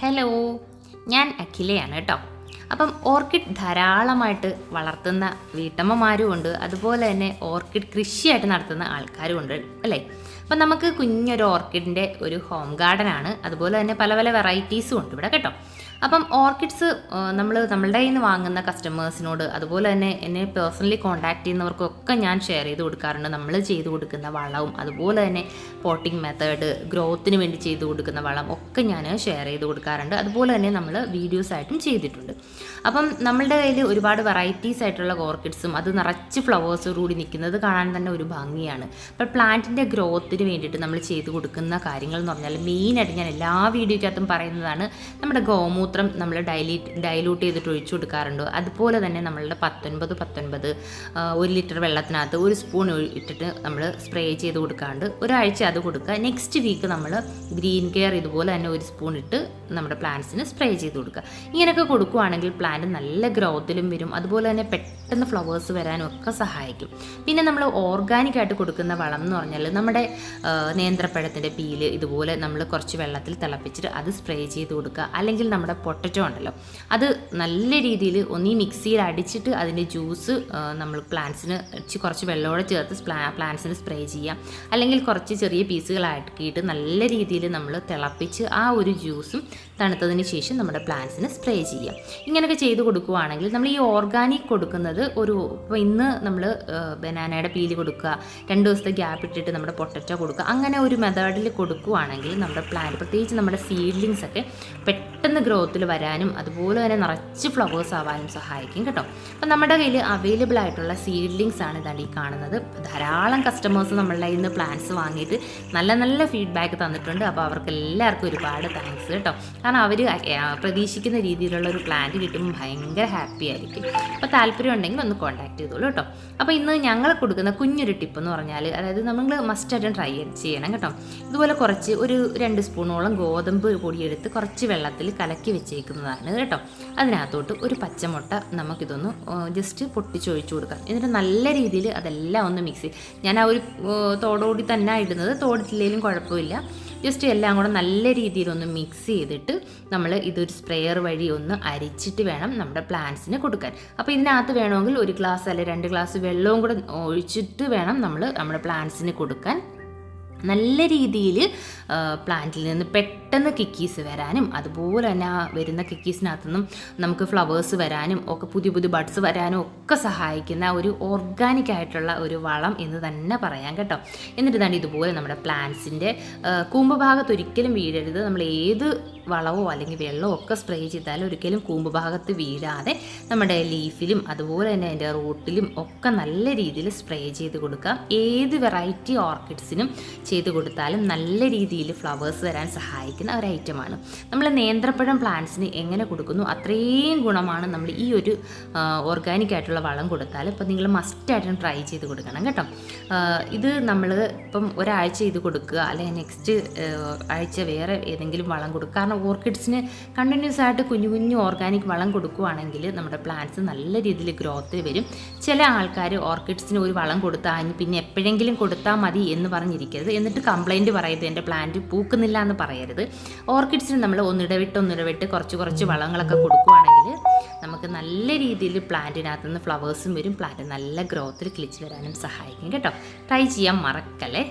Hello ഞാൻ അഖിലയാണ് കേട്ടോ അപ്പം ഓർക്കിഡ് ധാരാളമായിട്ട് വളർത്തുന്ന വീട്ടമ്മമാരും ഉണ്ട്. അതുപോലെ തന്നെ ഓർക്കിഡ് കൃഷിയായിട്ട് നടത്തുന്ന ആൾക്കാരും ഉണ്ട് അല്ലേ? അപ്പം നമുക്ക് കുഞ്ഞൊരു ഓർക്കിഡിന്റെ ഒരു ഹോം ഗാർഡൻ ആണ് അതുപോലെ തന്നെ പല പല വെറൈറ്റീസും ഉണ്ട് ഇവിടെ കേട്ടോ. അപ്പം ഓർക്കിഡ്സ് നമ്മൾ നമ്മളുടെ കയ്യിൽ നിന്ന് വാങ്ങുന്ന കസ്റ്റമേഴ്സിനോട് അതുപോലെ തന്നെ എന്നെ പേഴ്സണലി കോൺടാക്ട് ചെയ്യുന്നവർക്കൊക്കെ ഞാൻ ഷെയർ ചെയ്ത് കൊടുക്കാറുണ്ട്. നമ്മൾ ചെയ്ത് കൊടുക്കുന്ന വളവും അതുപോലെ തന്നെ പോട്ടിംഗ് മെത്തേഡ് ഗ്രോത്തിന് വേണ്ടി ചെയ്ത് കൊടുക്കുന്ന വളം ഒക്കെ ഞാൻ ഷെയർ ചെയ്ത് കൊടുക്കാറുണ്ട്. അതുപോലെ തന്നെ നമ്മൾ വീഡിയോസ് ആയിട്ടും ചെയ്തിട്ടുണ്ട്. അപ്പം നമ്മളുടെ കയ്യിൽ ഒരുപാട് വെറൈറ്റീസ് ആയിട്ടുള്ള ഓർക്കിഡ്സും അത് നിറച്ച് ഫ്ലവേഴ്സ് കൂടി നിൽക്കുന്നത് കാണാൻ തന്നെ ഒരു ഭംഗിയാണ്. അപ്പോൾ പ്ലാന്റിന്റെ ഗ്രോത്തിന് വേണ്ടിയിട്ട് നമ്മൾ ചെയ്തു കൊടുക്കുന്ന കാര്യങ്ങൾ എന്ന് പറഞ്ഞാൽ മെയിനായിട്ട് ഞാൻ എല്ലാ വീഡിയോയ്ക്കകത്തും പറയുന്നതാണ് നമ്മുടെ ഗോമൂത്രം നമ്മൾ ഡൈലീറ്റ് ഡൈലൂട്ട് ചെയ്തിട്ട് ഒഴിച്ചു കൊടുക്കാറുണ്ട്. അതുപോലെ തന്നെ നമ്മളുടെ പത്തൊൻപത് പത്തൊൻപത് ഒരു ലിറ്റർ വെള്ളത്തിനകത്ത് ഒരു സ്പൂൺ ഇട്ടിട്ട് നമ്മൾ സ്പ്രേ ചെയ്ത് കൊടുക്കാണ്ട് ഒരാഴ്ച അത് കൊടുക്കുക. നെക്സ്റ്റ് വീക്ക് നമ്മൾ ഗ്രീൻ കെയർ ഇതുപോലെ തന്നെ ഒരു സ്പൂൺ ഇട്ട് നമ്മുടെ പ്ലാന്റ്സിന് സ്പ്രേ ചെയ്ത് കൊടുക്കുക. ഇങ്ങനെയൊക്കെ കൊടുക്കുകയാണെങ്കിൽ പ്ലാന്റ് നല്ല ഗ്രോത്തിലും വരും. അതുപോലെ തന്നെ പെട്ടെന്ന് ഫ്ലവേഴ്സ് വരാനും ഒക്കെ സഹായിക്കും. പിന്നെ നമ്മൾ ഓർഗാനിക് ആയിട്ട് കൊടുക്കുന്ന വളം എന്ന് പറഞ്ഞാൽ നമ്മുടെ നേന്ത്രപ്പഴത്തിന്റെ പീൽ ഇതുപോലെ നമ്മൾ കുറച്ച് വെള്ളത്തിൽ തിളപ്പിച്ചിട്ട് അത് സ്പ്രേ ചെയ്ത് കൊടുക്കുക. അല്ലെങ്കിൽ നമ്മുടെ പൊട്ടറ്റോ ഉണ്ടല്ലോ അത് നല്ല രീതിയിൽ ഒന്നീ മിക്സിയിൽ അടിച്ചിട്ട് അതിന്റെ ജ്യൂസ് നമ്മൾ പ്ലാന്റ്സിന് കുറച്ച് വെള്ളമോടെ ചേർത്ത് പ്ലാന്റ്സിന് സ്പ്രേ ചെയ്യാം അല്ലെങ്കിൽ കുറച്ച് ചെറിയ പീസുകളാക്കിയിട്ട് നല്ല രീതിയിൽ നമ്മൾ തിളപ്പിച്ച് ആ ഒരു ജ്യൂസും തണുത്തതിന് ശേഷം നമ്മുടെ പ്ലാന്റ്സിന് സ്പ്രേ ചെയ്യാം ഇങ്ങനെയൊക്കെ ചെയ്ത് കൊടുക്കുകയാണെങ്കിൽ നമ്മൾ ഈ ഓർഗാനിക് കൊടുക്കുന്നത് ഒരു ഇപ്പോൾ ഇന്ന് നമ്മൾ ബനാനയുടെ പീൽ കൊടുക്കുക രണ്ട് ദിവസത്തെ ഗ്യാപ്പ് ഇട്ടിട്ട് നമ്മുടെ പൊട്ടറ്റോ കൊടുക്കുക അങ്ങനെ ഒരു മെത്തേഡിൽ കൊടുക്കുകയാണെങ്കിൽ നമ്മുടെ പ്ലാന്റ് പ്രത്യേകിച്ച് നമ്മുടെ സീഡ്ലിങ്സ് ഒക്കെ പെട്ടെന്ന് ഗ്രോത്തിൽ വരാനും അതുപോലെ തന്നെ നിറച്ച് ഫ്ലവേഴ്സ് ആവാനും സഹായിക്കും കേട്ടോ. അപ്പം നമ്മുടെ കയ്യിൽ അവൈലബിൾ ആയിട്ടുള്ള സീഡ്ലിങ്സ് ആണ് ഇതാണ് ഈ കാണുന്നത്. ധാരാളം കസ്റ്റമേഴ്സ് നമ്മളുടെ ഇന്ന് പ്ലാന്റ്സ് വാങ്ങിയിട്ട് നല്ല നല്ല ഫീഡ്ബാക്ക് തന്നിട്ടുണ്ട്. അപ്പോൾ അവർക്ക് എല്ലാവർക്കും ഒരുപാട് താങ്ക്സ് കേട്ടോ. കാരണം അവർ പ്രതീക്ഷിക്കുന്ന രീതിയിലുള്ള ഒരു പ്ലാന്റ് കിട്ടുമ്പോൾ ഭയങ്കര ഹാപ്പി ആയിരിക്കും. അപ്പോൾ താല്പര്യം ഉണ്ടെങ്കിൽ ഒന്ന് കോൺടാക്ട് ചെയ്തോളൂ കേട്ടോ. അപ്പോൾ ഇന്ന് ഞങ്ങൾ കൊടുക്കുന്ന കുഞ്ഞൊരു ടിപ്പ് എന്ന് പറഞ്ഞാൽ അതായത് നമ്മൾ മസ്റ്റായിട്ടും ട്രൈ ചെയ്യണം കേട്ടോ. ഇതുപോലെ കുറച്ച് ഒരു രണ്ട് സ്പൂണോളം ഗോതമ്പ് പൊടിയെടുത്ത് കുറച്ച് വെള്ളത്തിൽ കലക്കി വെച്ചേക്കുന്നതാണ് കേട്ടോ. അതിനകത്തോട്ട് ഒരു പച്ചമുട്ട നമുക്കിതൊന്ന് ജസ്റ്റ് പൊട്ടിച്ചൊഴിച്ചു കൊടുക്കാം. എന്നിട്ട് നല്ല രീതിയിൽ അതെല്ലാം ഒന്ന് മിക്സ് ചെയ്യും ഞാൻ ആ ഒരു തോടോടി തന്നെ ഇടുന്നത്. തോടിട്ടില്ലെങ്കിലും കുഴപ്പമില്ല. ജസ്റ്റ് എല്ലാം കൂടെ നല്ല രീതിയിലൊന്ന് മിക്സ് ചെയ്തിട്ട് നമ്മൾ ഇതൊരു സ്പ്രെയർ വഴി ഒന്ന് അരിച്ചിട്ട് വേണം നമ്മുടെ പ്ലാന്റ്സിന് കൊടുക്കാൻ. അപ്പോൾ ഇതിനകത്ത് വേണമെങ്കിൽ ഒരു ഗ്ലാസ് അല്ലെ രണ്ട് ഗ്ലാസ് വെള്ളവും കൂടെ ഒഴിച്ചിട്ട് വേണം നമ്മൾ നമ്മുടെ പ്ലാന്റ്സിന് കൊടുക്കാൻ. നല്ല രീതിയിൽ പ്ലാന്റിൽ നിന്ന് പെട്ടെന്ന് കിക്കീസ് വരാനും അതുപോലെ തന്നെ ആ വരുന്ന കിക്കീസിനകത്തു നിന്നും നമുക്ക് ഫ്ലവേഴ്സ് വരാനും ഒക്കെ പുതിയ പുതിയ ബഡ്സ് വരാനും ഒക്കെ സഹായിക്കുന്ന ഒരു ഓർഗാനിക് ആയിട്ടുള്ള ഒരു വളം എന്ന് തന്നെ പറയാം കേട്ടോ. എന്നിട്ട് ഇതുപോലെ നമ്മുടെ പ്ലാന്റ്സിന്റെ കൂമ്പ് ഭാഗത്ത് ഒരിക്കലും വീഴരുത്. നമ്മൾ ഏത് വളവോ അല്ലെങ്കിൽ വെള്ളമോ ഒക്കെ സ്പ്രേ ചെയ്താലും ഒരിക്കലും കൂമ്പ് ഭാഗത്ത് വീഴാതെ നമ്മുടെ ലീഫിലും അതുപോലെ തന്നെ അതിന്റെ റൂട്ടിലും ഒക്കെ നല്ല രീതിയിൽ സ്പ്രേ ചെയ്ത് കൊടുക്കാം. ഏത് വെറൈറ്റി ഓർക്കിഡ്സിനും ചെയ്ത് കൊടുത്താലും നല്ല രീതിയിൽ ഫ്ലവേഴ്സ് വരാൻ സഹായിക്കുന്ന ഒരു ഐറ്റമാണ് നമ്മൾ നേന്ത്രപ്പഴം പ്ലാന്റ്സിന് എങ്ങനെ കൊടുക്കുന്നു അത്രയും ഗുണമാണ് നമ്മൾ ഈ ഒരു ഓർഗാനിക് ആയിട്ടുള്ള വളം കൊടുത്താൽ ഇപ്പം നിങ്ങൾ മസ്റ്റായിട്ടും ട്രൈ ചെയ്ത് കൊടുക്കണം കേട്ടോ. ഇത് നമ്മൾ ഇപ്പം ഒരാഴ്ച ഇത് കൊടുക്കുക അല്ലെങ്കിൽ നെക്സ്റ്റ് ആഴ്ച വേറെ ഏതെങ്കിലും വളം കൊടുക്കുക. കാരണം ഓർക്കിഡ്സിന് കണ്ടിന്യൂസ് ആയിട്ട് കുഞ്ഞു കുഞ്ഞു ഓർഗാനിക് വളം കൊടുക്കുകയാണെങ്കിൽ നമ്മുടെ പ്ലാന്റ്സ് നല്ല രീതിയിൽ ഗ്രോത്ത് വരും. ചില ആൾക്കാർ ഓർക്കിഡ്സിന് ഒരു വളം കൊടുത്താൽ പിന്നെ എപ്പോഴെങ്കിലും കൊടുത്താൽ മതി എന്ന് പറഞ്ഞിരിക്കരുത്. എന്നിട്ട് കംപ്ലൈന്റ് പറയരുത് എന്റെ പ്ലാന്റ് പൂക്കുന്നില്ല എന്ന് പറയരുത്. ഓർക്കിഡ്സിന് നമ്മൾ ഒന്നിടവിട്ട് ഒന്നിടവിട്ട് കുറച്ച് കുറച്ച് വളങ്ങളൊക്കെ കൊടുക്കുകയാണെങ്കിൽ നമുക്ക് നല്ല രീതിയിൽ പ്ലാന്റിനകത്ത് നിന്ന് ഫ്ലവേഴ്സും വരും. പ്ലാന്റ് നല്ല ഗ്രോത്തിൽ കിളിച്ച് വരാനും സഹായിക്കും കേട്ടോ. ട്രൈ ചെയ്യാൻ മറക്കല്ലേ?